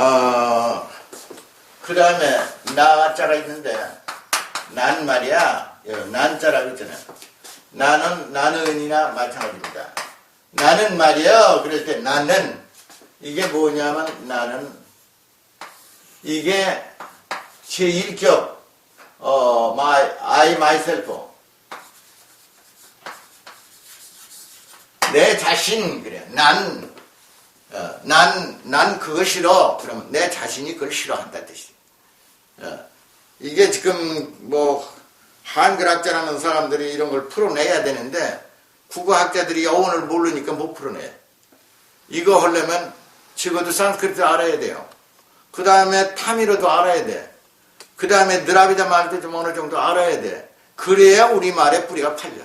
어, 그 다음에 나자가 있는데 난 말이야. 여, 난자라고 있잖아요 나는 나는이나 마찬가지입니다. 나는 말이야 그럴 때 나는 이게 뭐냐면 나는 이게 제1격 어, my, I myself. 내 자신 그래. 난 어, 난, 난 그거 싫어. 그러면 내 자신이 그걸 싫어한다 뜻이. 어, 이게 지금 뭐 한글학자라는 사람들이 이런 걸 풀어내야 되는데 국어학자들이 어원을 모르니까 못 풀어내. 이거 하려면 적어도 산스크리트 알아야 돼요. 그 다음에 타미르도 알아야 돼. 그 다음에 드라비다 말도 좀 어느 정도 알아야 돼. 그래야 우리 말의 뿌리가 팔려.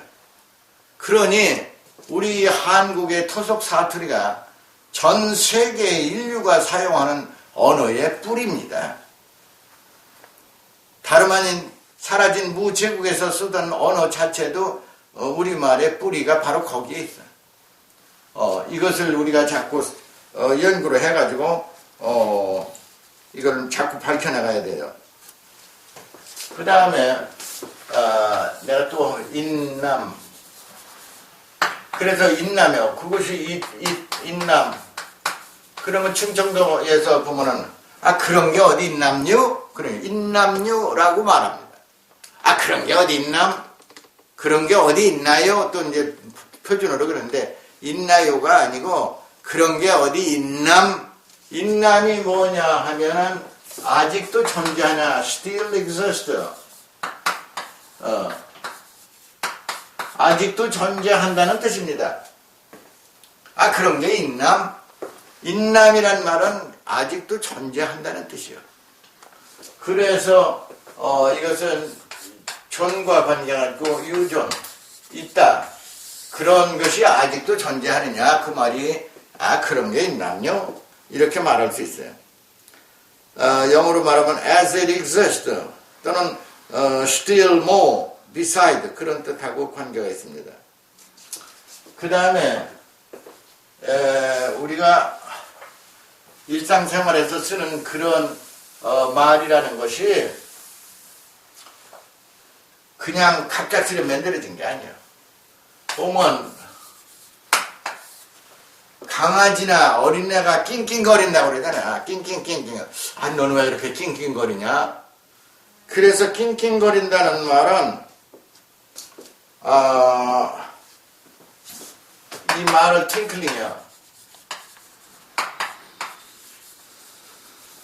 그러니 우리 한국의 토속 사투리가 전 세계 인류가 사용하는 언어의 뿌리입니다. 다름 아닌 사라진 무제국에서 쓰던 언어 자체도 어, 우리말의 뿌리가 바로 거기에 있어요. 어, 이것을 우리가 자꾸 어, 연구를 해가지고 어, 이걸 자꾸 밝혀나가야 돼요. 그 다음에 어, 내가 또 인남 그래서 인남이요. 그것이 이, 이, 인남. 그러면 충청도에서 보면은 아 그런 게 어디 있남요? 그래 인남요라고 말합니다. 아 그런 게 어디 있남? 그런 게 어디 있나요? 또 이제 표준어로 그러는데 있나요가 아니고 그런 게 어디 있남? 있남이 뭐냐 하면은 아직도 존재하냐? Still exist. 어. 아직도 존재한다는 뜻입니다. 아, 그런 게 있남? 있남이란 말은 아직도 존재한다는 뜻이요. 그래서, 어, 이것은 존과 관계하고 유존, 있다. 그런 것이 아직도 존재하느냐? 그 말이, 아, 그런 게 있남요? 이렇게 말할 수 있어요. 어, 영어로 말하면 as it exists 또는 어, still more beside 그런 뜻하고 관계가 있습니다. 그 다음에 우리가 일상생활에서 쓰는 그런 어, 말이라는 것이 그냥 갑작스레 만들어진 게 아니에요. 보면 강아지나 어린애가 낑낑거린다고 그러잖아. 낑낑낑낑. 아, 너는 왜 그렇게 낑낑거리냐? 그래서 낑낑거린다는 말은 아, 이 말을 팅클링이야.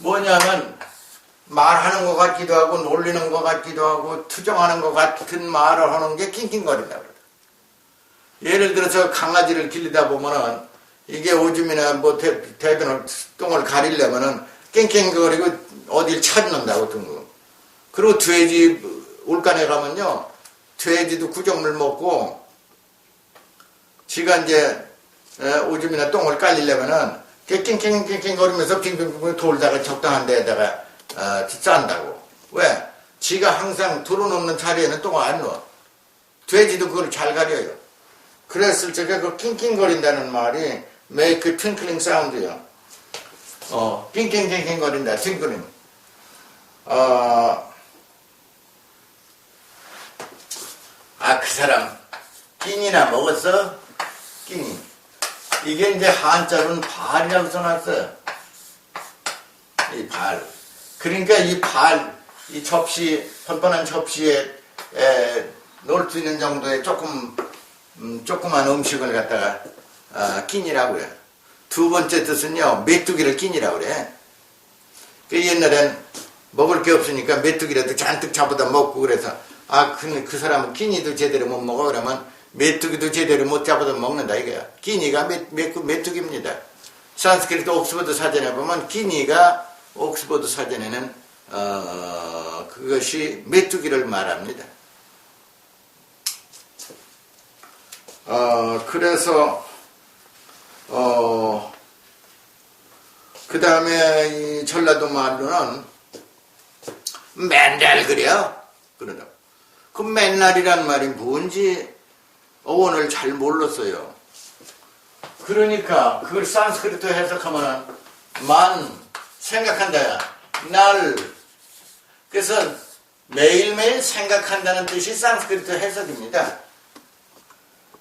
뭐냐면 말하는 것 같기도 하고 놀리는 것 같기도 하고 투정하는 것 같은 말을 하는 게 낑낑거린다 그러다. 예를 들어서 강아지를 길리다 보면은 이게 오줌이나 뭐 대, 대변을 똥을 가리려면은 낑낑거리고 어딜 찾는다고 둥거. 그리고 돼지 울간에 가면요 돼지도 구정물 먹고 지가 이제 에, 오줌이나 똥을 깔리려면은 낑낑낑낑 거리면서 빙빙빙 돌다가 적당한 데에다가 어, 싼다고. 왜? 지가 항상 들어놓는 자리에는 똥을 안 넣어. 돼지도 그걸 잘 가려요. 그랬을 적에 그 낑낑거린다는 말이 make twinkling sound요. 어, 낑낑낑낑 거린다, 팅클링. 어, 아, 그 사람, 끼니나 먹었어? 끼니. 이게 이제 한자로는 발이라고 써놨어요. 이 발. 그러니까 이 발, 이 접시, 뻔뻔한 접시에 놓을 수 있는 정도의 조금, 음, 조그만 음식을 갖다가, 아, 끼니라고 그래. 두 번째 뜻은요, 메뚜기를 끼니라고 그래. 그 옛날엔 먹을 게 없으니까 메뚜기라도 잔뜩 잡아다 먹고 그래서 아, 그, 그 사람은 끼니도 제대로 못 먹어. 그러면 메뚜기도 제대로 못 잡아도 먹는다 이거야. 메, 메, 메뚜기입니다. 산스크리트 옥스퍼드 사전에 보면 끼니가 옥스퍼드 사전에는 어, 그것이 메뚜기를 말합니다. 어, 그래서 어, 그 다음에 이 전라도 말로는 맨날 그래요. 그러다. 그 맨날이란 말이 뭔지 어원을 잘 몰랐어요. 그러니까 그걸 산스크리트 해석하면 만 생각한다. 날. 그래서 매일매일 생각한다는 뜻이 산스크리트 해석입니다.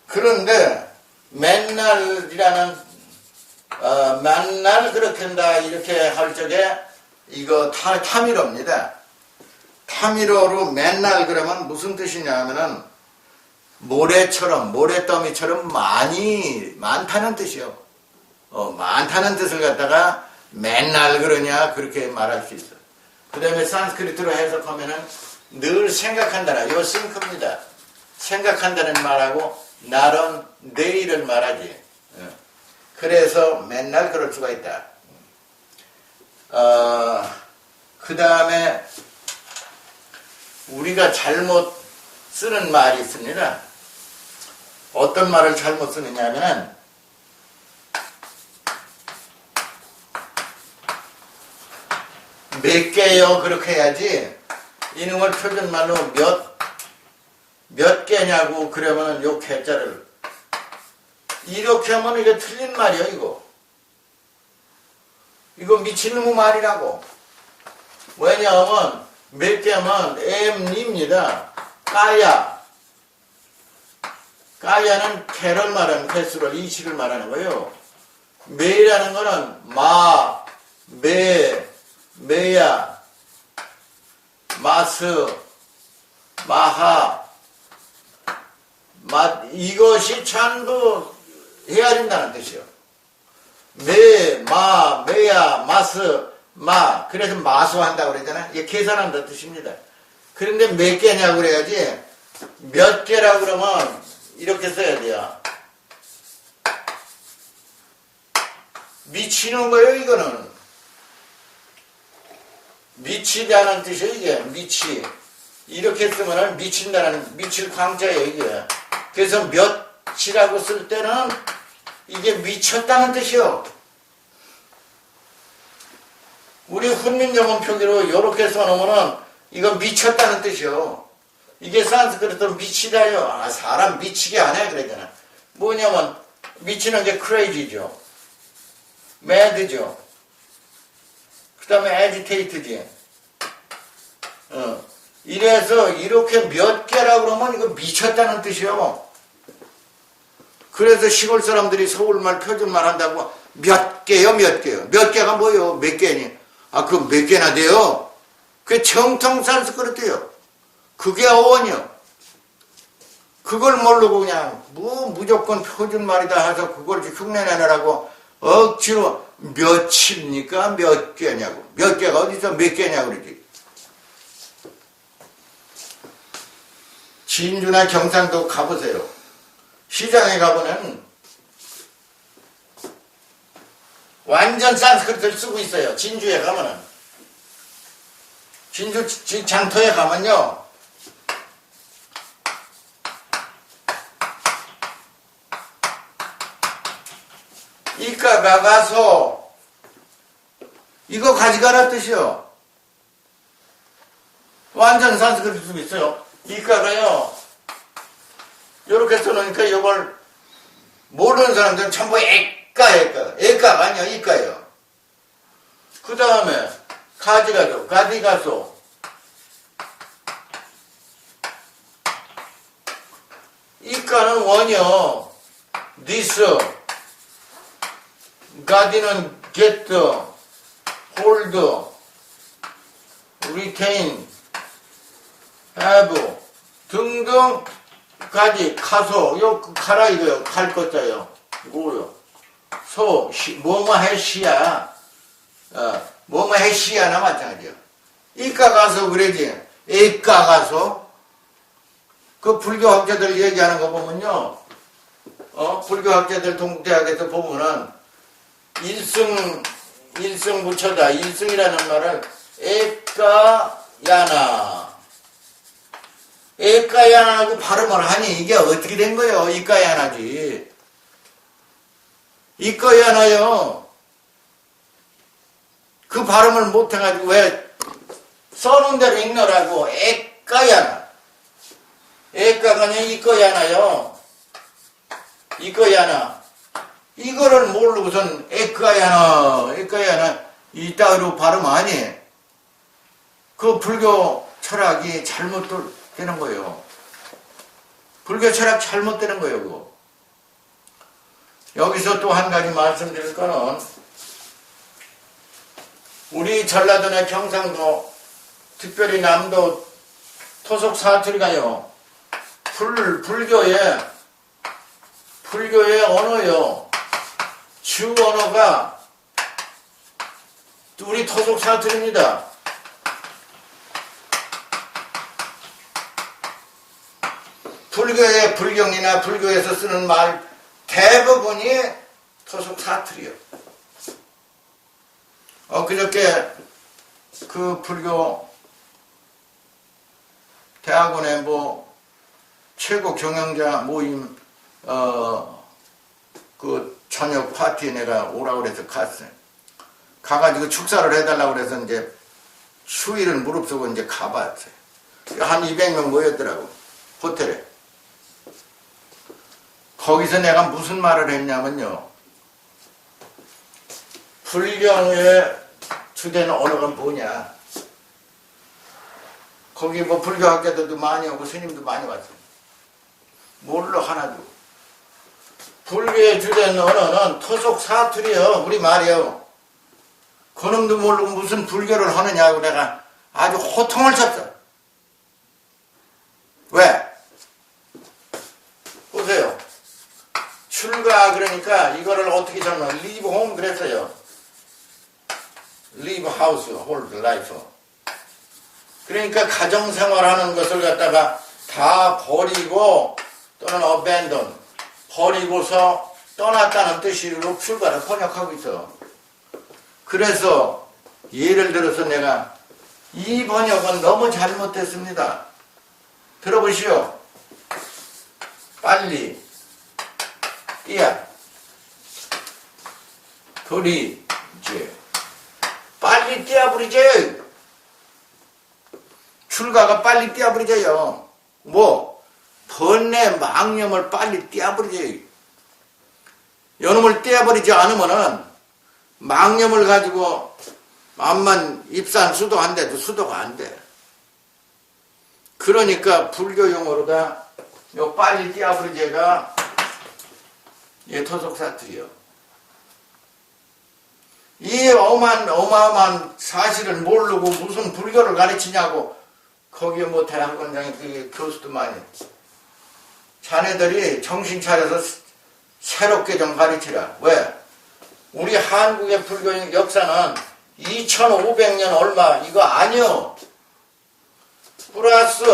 그런데 맨날이라는 어, 맨날 그렇게 한다 이렇게 할 적에 이거 타, 타미로입니다. 타미로로 맨날 그러면 무슨 뜻이냐면은 모래처럼 모래더미처럼 많이 많다는 뜻이요. 어, 많다는 뜻을 갖다가 맨날 그러냐 그렇게 말할 수 있어. 그 다음에 산스크리트로 해석하면은 늘 생각한다라. 요 싱크입니다. 생각한다는 말하고 날은 내일을 말하지. 어. 그래서 맨날 그럴 수가 있다. 어, 그 다음에 우리가 잘못 쓰는 말이 있습니다. 어떤 말을 잘못 쓰느냐면은 몇 개요? 그렇게 해야지. 이놈을 표준말로 몇, 몇 개냐고 그러면은 요 개자를. 이렇게 하면 이게 틀린 말이야 이거. 이거 미친놈의 말이라고. 왜냐하면 몇 개하면 M입니다. 까야 까야는 개를 말하는 개수를 이치를 말하는 거예요 매라는 거는 마, 매, 매야, 마스, 마하, 마, 이것이 전부 헤아린다는 뜻이요. 매, 마, 매야, 마스, 마. 그래서 마수한다고 그러잖아요. 이게 계산한다는 뜻입니다. 그런데 몇 개냐고 그래야지 몇 개라고 그러면 이렇게 써야 돼요. 미치는 거예요, 이거는. 미치다는 뜻이에요, 이게. 미치. 이렇게 쓰면은 미친다는, 미칠 광자예요, 이게. 그래서 몇이라고 쓸 때는 이게 미쳤다는 뜻이요. 우리 훈민정음 표기로 이렇게 써놓으면은 이건 미쳤다는 뜻이요. 이게 산스크리트로 미치다요. 아, 사람 미치게 안 해, 그러잖아. 뭐냐면, 미치는 게 crazy죠. mad죠. 그 다음에 agitate지. 어. 이래서 이렇게 몇 개라고 그러면 이거 미쳤다는 뜻이요. 그래서 시골 사람들이 서울말 표준말 한다고 몇 개요, 몇 개요. 몇 개가 뭐요? 몇 개니? 아, 그 몇 개나 돼요? 그게 정통 산스크리트요. 그게 어원이요. 그걸 모르고 그냥 뭐 무조건 표준말이다 해서 그걸 흉내내느라고 억지로 몇입니까? 몇 개냐고. 몇 개가 어디서 몇 개냐고 그러지. 진주나 경상도 가보세요. 시장에 가보면 완전 산스크리트를 쓰고 있어요. 진주에 가면은. 진주 지- 장터에 가면요. 이가가 가서 이거 가져가라 뜻이요. 완전 산스크리트 쓰고 있어요. 이가가요. 요렇게 써놓으니까 이걸 모르는 사람들은 전부 애까 애까 애까가 아니야 이까요. 그 다음에 가지가도 가디가소 이까는 원이요. this 가디는 get hold retain have 등등까지 가소. 요 가라 이거요. 갈 것자요. 이거요. 소 시, 뭐뭐 해시야. 어, 뭐뭐 해시야나 마찬가지요. 이까 가서 그러지. 이까 가서. 그 불교 학자들 얘기하는 거 보면요. 어 불교 학자들 동대학에서 보면은 일승 일승 부처다 일승이라는 말을 에까야나 에까야나고 발음을 하니 이게 어떻게 된 거예요? 이까야나지. 이까야나요. 그 발음을 못 해가지고 왜 써놓은 대로 읽느라고 에까야나. 에까가 아니라 이까야나요. 이까야나. 이거를 모르고선 에까야나, 에까야나. 이따위로 발음하니 그 불교 철학이 잘못되는 거예요. 불교 철학 잘못되는 거예요. 그거. 여기서 또 한 가지 말씀드릴 거는 우리 전라도나 경상도 특별히 남도 토속 사투리가요. 불, 불교의 불교의 언어요. 주 언어가 우리 토속 사투리입니다. 불교의 불경이나 불교에서 쓰는 말 대부분이 토속 사투리요. 어, 그저께 그 불교 대학원에 뭐 최고 경영자 모임 어그 저녁 파티에 내가 오라고 그래서 갔어요. 가가지고 축사를 해달라고 그래서 이제 추위를 무릅쓰고 이제 가봤어요. 한 200명 모였더라고 호텔에. 거기서 내가 무슨 말을 했냐면요. 불경의 주된 언어가 뭐냐. 거기 뭐 불교 학자들도 많이 오고 스님도 많이 왔어요. 몰라 하나도. 불교의 주된 언어는 토속 사투리요. 우리 말이요. 그놈도 모르고 무슨 불교를 하느냐고 내가 아주 호통을 쳤어. 왜? 보세요. 출가 그러니까 이거를 어떻게 적나 리브 홈 그랬어요. 리브 하우스 홀드 라이프. 그러니까 가정 생활하는 것을 갖다가 다 버리고 또는 abandon 버리고서 떠났다는 뜻으로 출가를 번역하고 있어. 그래서 예를 들어서 내가 이 번역은 너무 잘못됐습니다. 들어보시오. 빨리 띠야 돌이 이제 빨리 띄어버리지 출가가 빨리 띄어버리져요 뭐 번뇌 망념을 빨리 띄어버리지 요놈을 띄어버리지 않으면은 망념을 가지고 암만 입산 수도한데도 수도가 안 돼. 그러니까 불교 용어로다 요 빨리 띄어버리제가 예, 토속 사투리요. 이 어마한, 어마어마한 사실을 모르고 무슨 불교를 가르치냐고 거기에 뭐 대학원장이 그 교수도 많이 자네들이 정신 차려서 새롭게 좀 가르치라. 왜? 우리 한국의 불교 역사는 2500년 얼마 이거 아니요. 플러스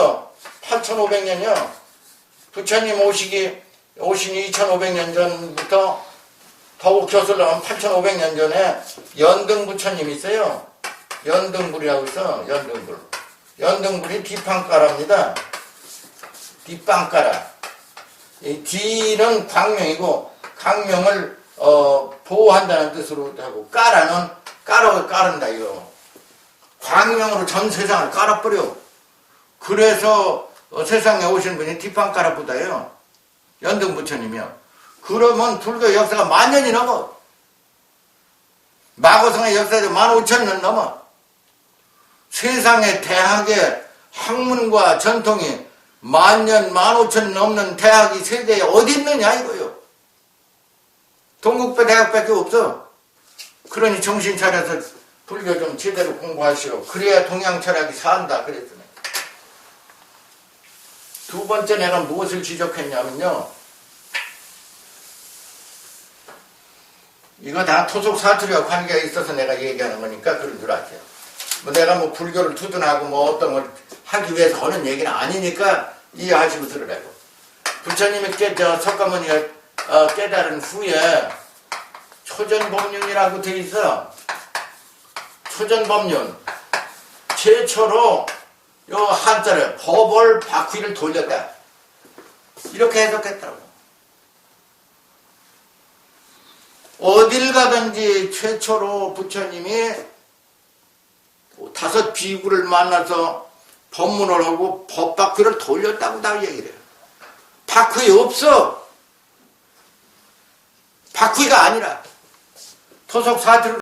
8500년이요. 부처님 오시기 오신 2500년 전부터 더욱 교술하면 8500년 전에 연등 부처님이 있어요. 연등불이라고 있어. 연등불. 연등불이 뒷판가라입니다. 뒷방가라. 이 뒤는 광명이고 광명을 어, 보호한다는 뜻으로 하고 까라는 까로 까른다 이거. 광명으로 전 세상을 깔아버려. 그래서 어, 세상에 오신 분이 뒷방가라보다요. 연등 부처님이요. 그러면 불교 역사가 만 년이 넘어. 마고성의 역사도 만 오천 년 넘어. 세상의 대학의 학문과 전통이 만 년, 만 오천 넘는 대학이 세계에 어디 있느냐 이거요. 동국대 대학밖에 없어. 그러니 정신 차려서 불교 좀 제대로 공부하시오. 그래야 동양 철학이 산다 그랬더니. 두 번째 내가 무엇을 지적했냐면요. 이거 다 토속 사투리와 관계가 있어서 내가 얘기하는 거니까 그런 줄 아세요. 뭐 내가 뭐 불교를 투둔하고 뭐 어떤 걸 하기 위해서 하는 얘기는 아니니까 이해하시고 들으라고. 부처님이 깨, 저, 석가모니가 어, 깨달은 후에 초전법륜이라고 돼 있어. 초전법륜. 최초로 요 한자를 법을 바퀴를 돌렸다. 이렇게 해석했다고. 어딜 가든지 최초로 부처님이 다섯 비구를 만나서 법문을 하고 법바퀴를 돌렸다고 다 얘기를 해요. 바퀴 없어. 바퀴가 아니라 토속 사투를